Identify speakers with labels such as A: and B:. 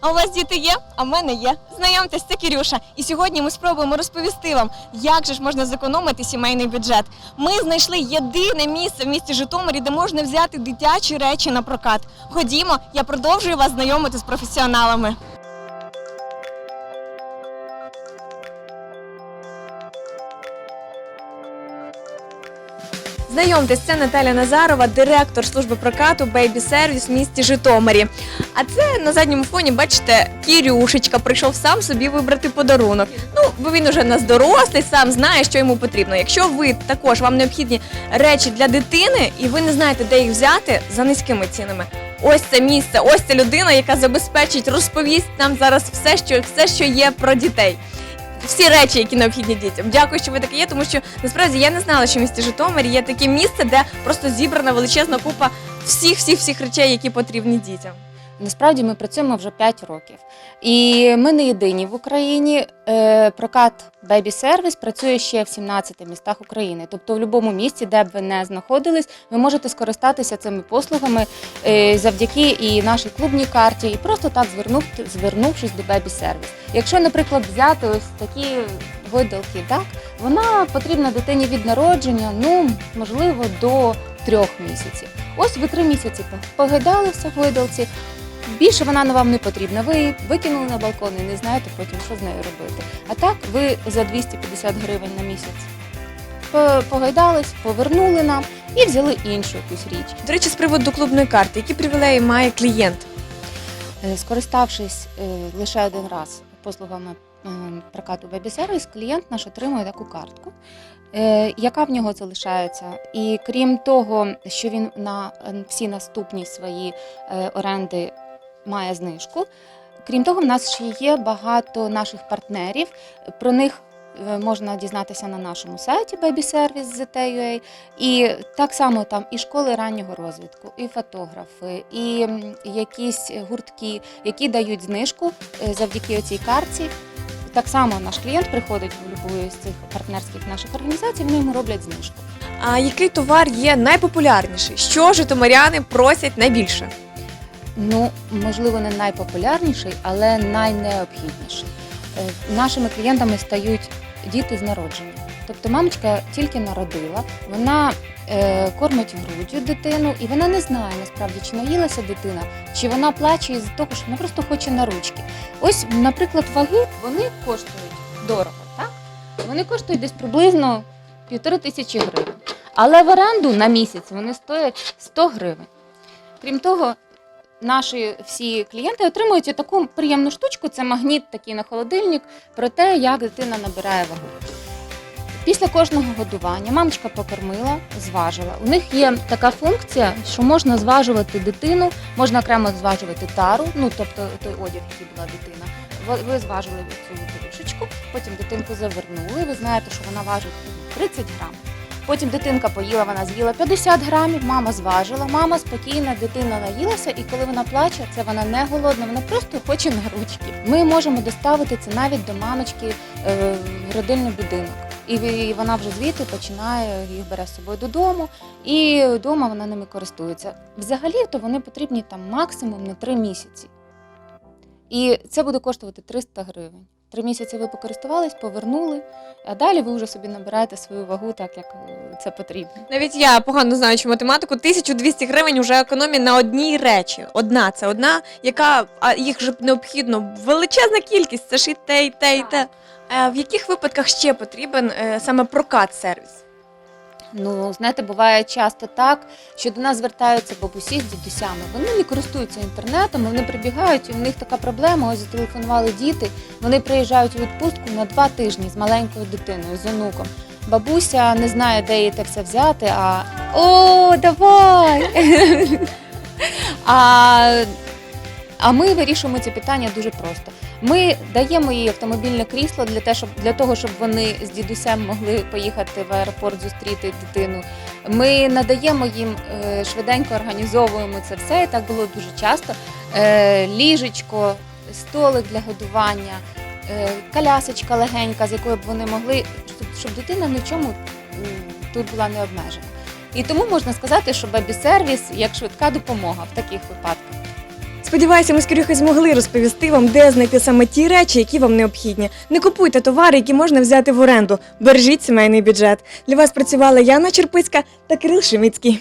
A: А у вас діти є? А в мене є. Знайомтесь, це Кірюша. І сьогодні ми спробуємо розповісти вам, як же ж можна зекономити сімейний бюджет. Ми знайшли єдине місце в місті Житомирі, де можна взяти дитячі речі на прокат. Ходімо, я продовжую вас знайомити з професіоналами. Знайомтесь, це Наталя Назарова, директор служби прокату Baby Service в місті Житомирі. А це на задньому фоні, бачите, Кірюшечка прийшов сам собі вибрати подарунок. Ну, бо він уже нас дорослий, сам знає, що йому потрібно. Якщо ви також вам необхідні речі для дитини, і ви не знаєте, де їх взяти за низькими цінами. Ось це місце, ось ця людина, яка забезпечить, розповість нам зараз все, що все, що є про дітей всі речі, які необхідні дітям. Дякую, що ви таке є, тому що насправді я не знала, що в місті Житомирі є таке місце, де просто зібрана величезна купа всіх всіх всіх речей, які потрібні дітям.
B: Насправді ми працюємо вже 5 років. І ми не єдині в Україні. Е, Прокат Baby Service працює ще в 17 містах України. Тобто, в будь-якому місті, де б ви не знаходились, ви можете скористатися цими послугами е, завдяки і нашій клубній карті, і просто так звернув, звернувшись до Baby Service. Якщо, наприклад, взяти ось такі гойдалки, так вона потрібна дитині від народження, ну можливо, до трьох місяців. Ось ви три місяці погидали в гойдалці. Більше вона на вам не потрібна. Ви її викинули на балкон і не знаєте потім, що з нею робити. А так ви за 250 гривень на місяць погайдались, повернули нам і взяли іншу якусь річ.
A: До речі, з приводу клубної карти, які привілеї має клієнт?
B: Е, Скориставшись е, лише один раз послугами е, прокату Service, клієнт наш отримує таку картку, яка в нього залишається. І крім того, що він на всі наступні свої оренди має знижку. Крім того, в нас ще є багато наших партнерів. Про них е, можна дізнатися на нашому сайті BabyService. І так само там і школи раннього розвитку, і фотографи, і якісь гуртки, які дають знижку е, завдяки цій картці. Так само наш клієнт приходить в будь-яку з цих партнерських наших організацій, вони йому роблять знижку.
A: А який товар є найпопулярніший? Що житомиряни просять найбільше?
B: Ну, можливо, не найпопулярніший, але найнеобхідніший. Е, Нашими клієнтами стають діти з народження. Тобто мамочка тільки народила, вона е, кормить груддю дитину, і вона не знає насправді, чи наїлася дитина, чи вона плаче із того, що вона просто хоче на ручки. Ось, наприклад, ваги вони коштують дорого, так? Вони коштують десь приблизно півтори тисячі гривень. Але в оренду на місяць вони стоять 100 гривень. Крім того, наші всі клієнти отримують таку приємну штучку. Це магніт такий на холодильник про те, як дитина набирає вагу. Після кожного годування мамочка покормила, зважила. У них є така функція, що можна зважувати дитину, можна окремо зважувати тару, ну тобто той одяг, який була дитина. Ви- зважили цю подушечку, потім дитинку завернули. Ви знаєте, що вона важить 30 грам. Потім дитинка поїла, вона з'їла 50 грамів, мама зважила, мама спокійна, дитина наїлася, і коли вона плаче, це вона не голодна, вона просто хоче на ручки. Ми можемо доставити це навіть до мамочки е, в родильний будинок. І вона вже звідти починає їх бере з собою додому, і вдома вона ними користується. Взагалі, то вони потрібні там максимум на 3 місяці. І це буде коштувати 300 гривень. Три місяці ви покористувались, повернули, а далі ви вже собі набираєте свою вагу так, як е, це потрібно.
A: Навіть я погано знаючи математику, 1200 гривень вже економія на одній речі. Одна це одна, яка а їх же необхідно величезна кількість. Це ж і те, і те, і те. Е, в яких випадках ще потрібен е, саме прокат сервіс?
B: Ну, знаєте, буває часто так, що до нас звертаються бабусі з дідусями. Вони не користуються інтернетом, вони прибігають, і в них така проблема. Ось зателефонували діти. Вони приїжджають у відпустку на два тижні з маленькою дитиною, з онуком. Бабуся не знає, де їй те все взяти, а о, давай! а, а ми вирішуємо ці питання дуже просто. Ми даємо їй автомобільне крісло для, те, щоб, для того, щоб вони з дідусем могли поїхати в аеропорт зустріти дитину. Ми надаємо їм е, швиденько організовуємо це все, і так було дуже часто. Е, ліжечко, столик для годування, е, колясочка легенька, з якою б вони могли, щоб, дитина ні чому тут була не обмежена. І тому можна сказати, що бебі-сервіс як швидка допомога в таких випадках.
A: Сподіваюся, ми з Кирюхою змогли розповісти вам, де знайти саме ті речі, які вам необхідні. Не купуйте товари, які можна взяти в оренду. Бережіть сімейний бюджет. Для вас працювала Яна Черпицька та Кирил Шеміцький.